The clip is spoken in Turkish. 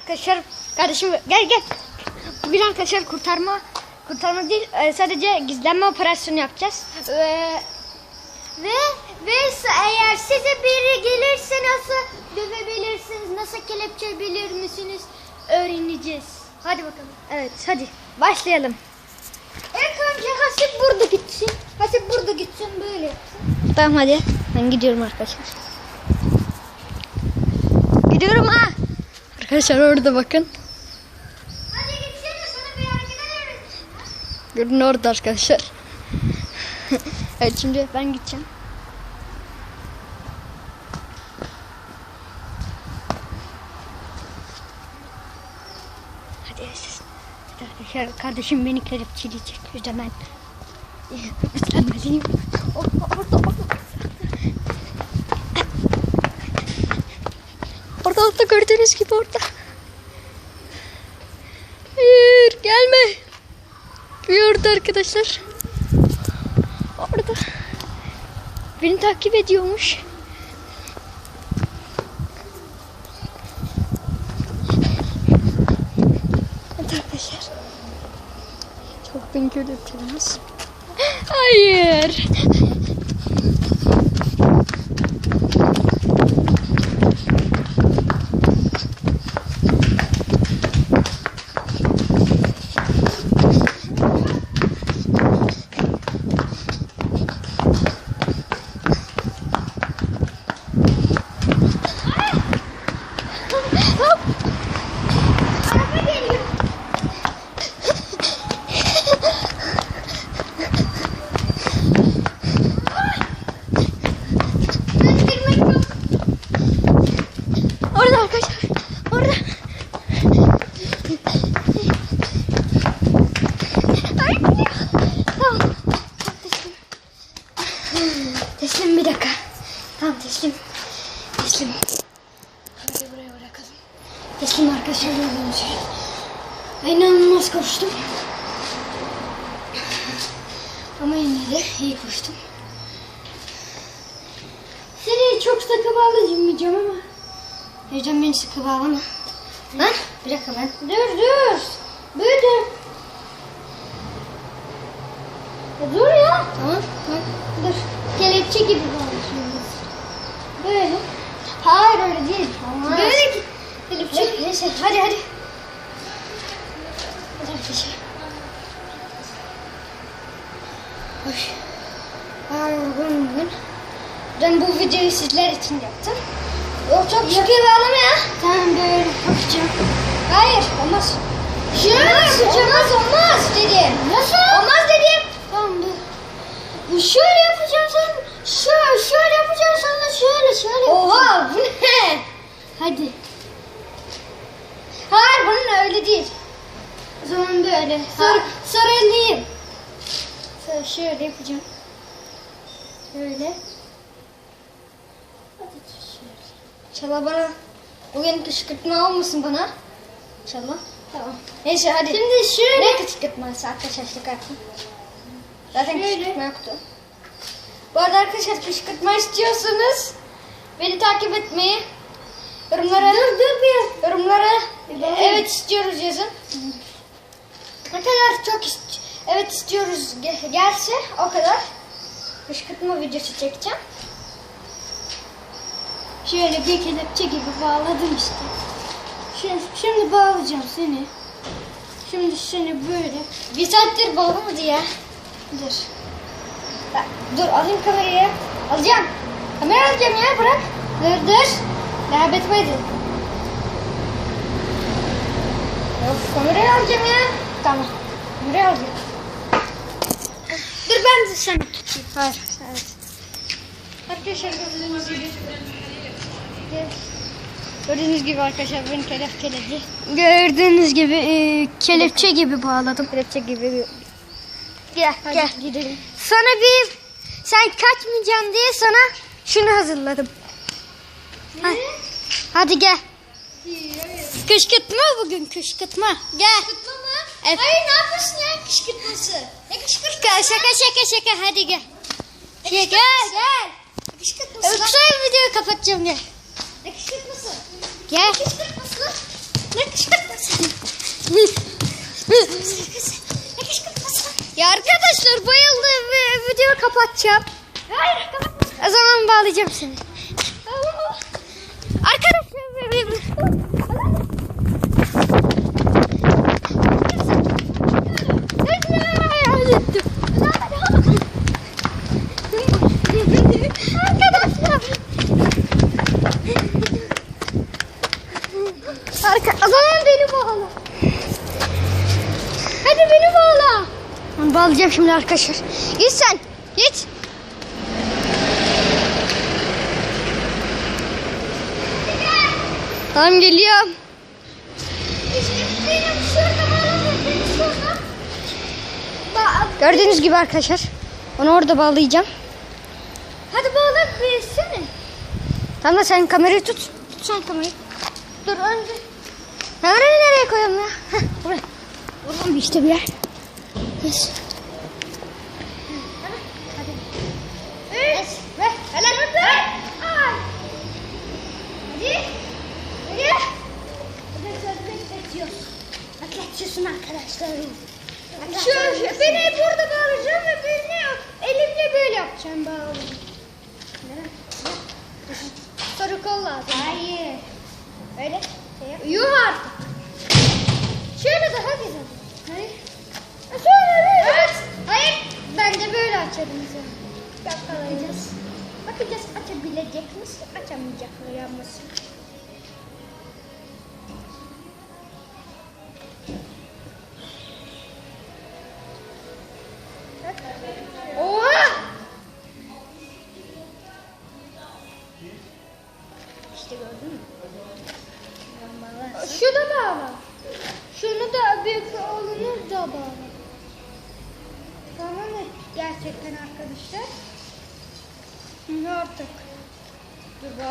Arkadaşlar kardeşim gel gel. Bugün arkadaşlar kurtarma kurtarma değil e, sadece gizlenme operasyonu yapacağız. Ve Ve ve eğer size biri gelirse nasıl dövebilirsiniz, nasıl kelepçebilir misiniz öğreneceğiz. hadi bakalım. Evet hadi başlayalım. İlk önce Hasip burada gitsin. Hasip burada gitsin böyle yapsın. Tamam hadi. Ben gidiyorum arkadaşlar. Gidiyorum ha. Arkadaşlar orada bakın. Görün orada arkadaşlar. evet şimdi ben gideceğim. Hadi siz. Arkadaşlar kardeşim beni kelepçeleyecek. Yüzden ben üstlenmeliyim. Orada, orada, orada. Orada, orada gördüğünüz gibi orada. Hayır gelme. Gördü arkadaşlar. Orada. Beni takip ediyormuş. Evet arkadaşlar. Çok beni görüyorsunuz. Hayır. Araba geliyor. Döndürmek yok. Orada arkadaşlar. Orada. Ay, Tamam. Teslim. Teslim bir dakika. Tamam teslim. Teslim. Şöyle buraya bırakalım. Teslim arkadaşlar gördüğünüz gibi. İnanılmaz koştum. Ama yine de iyi koştum. Seni çok sıkı bağlayacağım ama. Heyecan beni sıkı bağlama. Lan bir dakika ben. Dur dur. Dur. Ya dur ya. Tamam. tamam. Dur. Kelepçe gibi bağlıyorsun. Böyle. Hayır öyle değil. Olmaz. Böyle ki. Kelepçe. Neyse hadi hadi. Hadi. Hoş. Ay yorgunum bugün. Ben bu videoyu sizler için yaptım. Yok çok sıkı bağlama ya. Tamam böyle yapacağım. Hayır olmaz. Şöyle olmaz olmaz dedim. Nasıl? Olmaz dedim. Tamam dur. Şöyle yapacağım sen. Şöyle şöyle yapacağım sana şöyle şöyle. Oha bu ne? Hadi. Hayır bunun öyle değil. O zaman böyle. Sar, sarılayım. Şöyle, yapacağım. Böyle. Çala bana. Bugün kışkırtma olmasın bana. Çala. Tamam. Neyse hadi. Şimdi şöyle. Ne kışkırtması arkadaşlar şaka Zaten Şöyle. kışkırtma yoktu. Bu arada arkadaşlar kışkırtma istiyorsanız beni takip etmeyi yorumlara dur dur bir yorumlara evet istiyoruz yazın. Ne kadar çok ist- evet istiyoruz ge- gelse o kadar kışkırtma videosu çekeceğim. Şöyle bir kelepçe gibi bağladım işte. Şimdi, şimdi bağlayacağım seni. Şimdi seni böyle. Bir saattir bağlamadı ya. Dur. Dur alayım kamerayı. Alacağım. Kamera alacağım ya bırak. Dur dur. Daha bitmedi. Of kamerayı alacağım ya. Tamam. Kamerayı alacağım. Ben de seni tutayım. Hayır. Evet. Arkadaşlar gördüğünüz gibi. Gördüğünüz gibi arkadaşlar beni kelepçeledi. Gördüğünüz gibi e, kelepçe gibi bağladım. Kelepçe gibi. Gel Hadi gel. gidelim. Sana bir sen kaçmayacaksın diye sana şunu hazırladım. Ha- Hadi gel. Kışkırtma bugün kışkırtma. Gel. Kışkırtma Efe... Hayır ne yapıyorsun ya kışkırtması? Ne kışkırtması? Şaka şaka şaka şaka hadi gel. Ne gel gel. Ne kışkırtması? Öksü videoyu kapatacağım gel. Ne kışkırtması? Gel. Ne kışkırtması? Ne kışkırtması? ne kışkırtması? Ya arkadaşlar bayıldım videoyu kapatacağım. Hayır kapatma. O zaman bağlayacağım seni. Bağlayacağım şimdi arkadaşlar. Git sen. Git. Tamam geliyorum. Gördüğünüz gibi arkadaşlar. Onu orada bağlayacağım. Hadi bağla versene. Tamam da sen kamerayı tut. Tut sen kamerayı. Dur önce. Kamerayı nereye koyalım ya? Heh, buraya. Buradan işte bir yer. Yes. Hadi. Yes. Ve helal. Hadi. Ay. Hadi. Hadi. Arkadaşlar bekletiyoruz. Bekletiyorsun arkadaşlar. Şu, şu beni burada bağlayacağım ve beni elimle böyle yapacağım bağlayacağım. Sarı kol lazım. Hayır. Öyle. Şey. Yuh artık. Şöyle daha güzel. Hayır. Ha, Şöyle böyle. Evet. Hayır. Bence böyle açalım sen. Bakacağız. Bakacağız açabilecek misin? Açamayacak mısın? İşte gördün mü? Şu da. Şunu da büyük oğlunu da bağla. Tamam mı? Gerçekten arkadaşlar. Şimdi artık. Dur bağla.